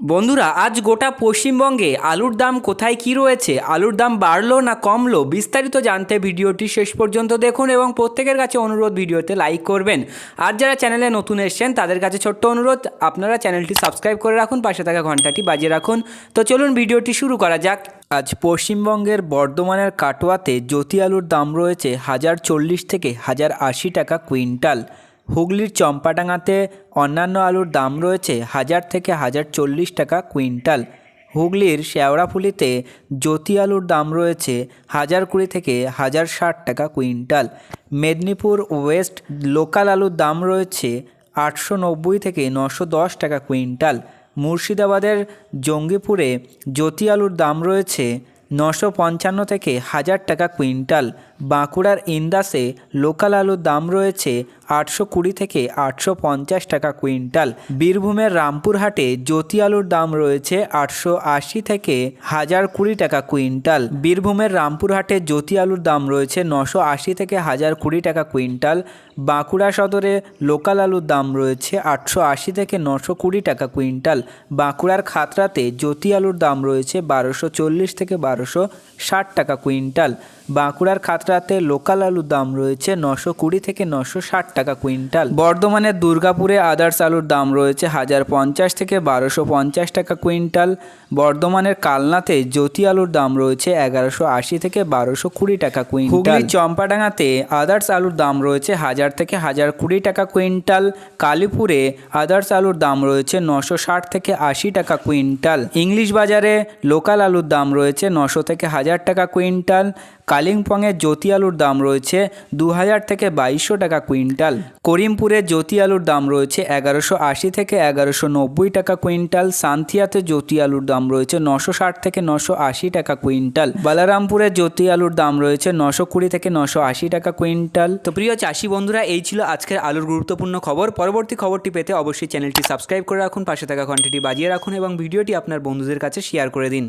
বন্ধুরা, আজ গোটা পশ্চিমবঙ্গে আলুর দাম কোথায়, কি রয়েছে, আলুর দাম বাড়লো না কমলো, বিস্তারিত জানতে ভিডিওটি শেষ পর্যন্ত দেখুন এবং প্রত্যেকের কাছে অনুরোধ ভিডিওতে লাইক করবেন। আর যারা চ্যানেলে নতুন এসছেন, তাদের কাছে ছোট্ট অনুরোধ, আপনারা চ্যানেলটি সাবস্ক্রাইব করে রাখুন, পাশে থাকা ঘন্টাটি বাজিয়ে রাখুন। তো চলুন ভিডিওটি শুরু করা যাক। আজ পশ্চিমবঙ্গের বর্ধমানের কাটোয়াতে জ্যোতি আলুর দাম রয়েছে হাজার চল্লিশ থেকে হাজার আশি টাকা কুইন্টাল। হুগলির চম্পাডাঙ্গাতে অন্যান্য আলুর দাম রয়েছে হাজার থেকে হাজার চল্লিশ টাকা কুইন্টাল। হুগলির শেওড়াফুলিতে জ্যোতি আলুর দাম রয়েছে হাজার কুড়ি থেকে হাজার ষাট টাকা কুইন্টাল। মেদিনীপুর ওয়েস্ট লোকাল আলুর দাম রয়েছে আটশো নব্বই থেকে নশো দশ টাকা কুইন্টাল। মুর্শিদাবাদের জঙ্গিপুরে জ্যোতি আলুর দাম রয়েছে নশো পঞ্চান্ন থেকে হাজার টাকা কুইন্টাল। বাঁকুড়ার ইন্দাসে লোকাল আলুর দাম রয়েছে আটশো কুড়ি থেকে আটশো পঞ্চাশ টাকা কুইন্টাল। বীরভূমের রামপুরহাটে জ্যোতি আলুর দাম রয়েছে আটশো আশি থেকে হাজার কুড়ি টাকা কুইন্টাল। বীরভূমের রামপুরহাটে জ্যোতি আলুর দাম রয়েছে নশো আশি থেকে হাজার কুড়ি টাকা কুইন্টাল। বাঁকুড়া সদরে লোকাল আলুর দাম রয়েছে আটশো আশি থেকে নশো কুড়ি টাকা কুইন্টাল। বাঁকুড়ার খাতড়াতে জ্যোতি আলুর দাম রয়েছে বারোশো চল্লিশ থেকে বারোশো ষাট টাকা কুইন্টাল। বাঁকুড়ার খাতড়াতে লোকাল আলুর দাম রয়েছে নশো কুড়ি থেকে নশো ষাট টাকা কুইন্টাল। বর্ধমানের দুর্গাপুরে আদার্স আলুর দাম রয়েছে হাজার পঞ্চাশ থেকে বারোশো পঞ্চাশ টাকা কুইন্টাল। বর্ধমানের কালনাতে জ্যোতি আলুর দাম রয়েছে এগারোশো আশি থেকে বারোশো কুড়ি টাকা কুইন্টাল। চম্পাডাঙ্গাতে আদার্স আলুর দাম রয়েছে হাজার থেকে হাজার কুড়ি টাকা কুইন্টাল। কালীপুরে আদার্স আলুর দাম রয়েছে নশো ষাট থেকে আশি টাকা কুইন্টাল। ইংলিশ বাজারে লোকাল আলুর দাম রয়েছে নশো থেকে হাজার টাকা কুইন্টাল। কালিম্পংয়ে জ্যোতি আলুর দাম রয়েছে দু হাজার থেকে বাইশশো টাকা কুইন্টাল। করিমপুরে জ্যোতি আলুর দাম রয়েছে এগারোশো আশি থেকে এগারোশো নব্বই টাকা কুইন্টাল। সান্থিয়াতে জ্যোতি আলুর দাম রয়েছে নশো ষাট থেকে নশো আশি টাকা কুইন্টাল। বালারামপুরে জ্যোতি আলুর দাম রয়েছে নশো কুড়ি থেকে নশো আশি টাকা কুইন্টাল। তো প্রিয় চাষি বন্ধুরা, এই ছিল আজকের আলুর গুরুত্বপূর্ণ খবর। পরবর্তী খবরটি পেতে অবশ্যই চ্যানেলটি সাবস্ক্রাইব করে রাখুন, পাশে থাকা ঘন্টাটি বাজিয়ে রাখুন এবং ভিডিওটি আপনার বন্ধুদের কাছে শেয়ার করে দিন।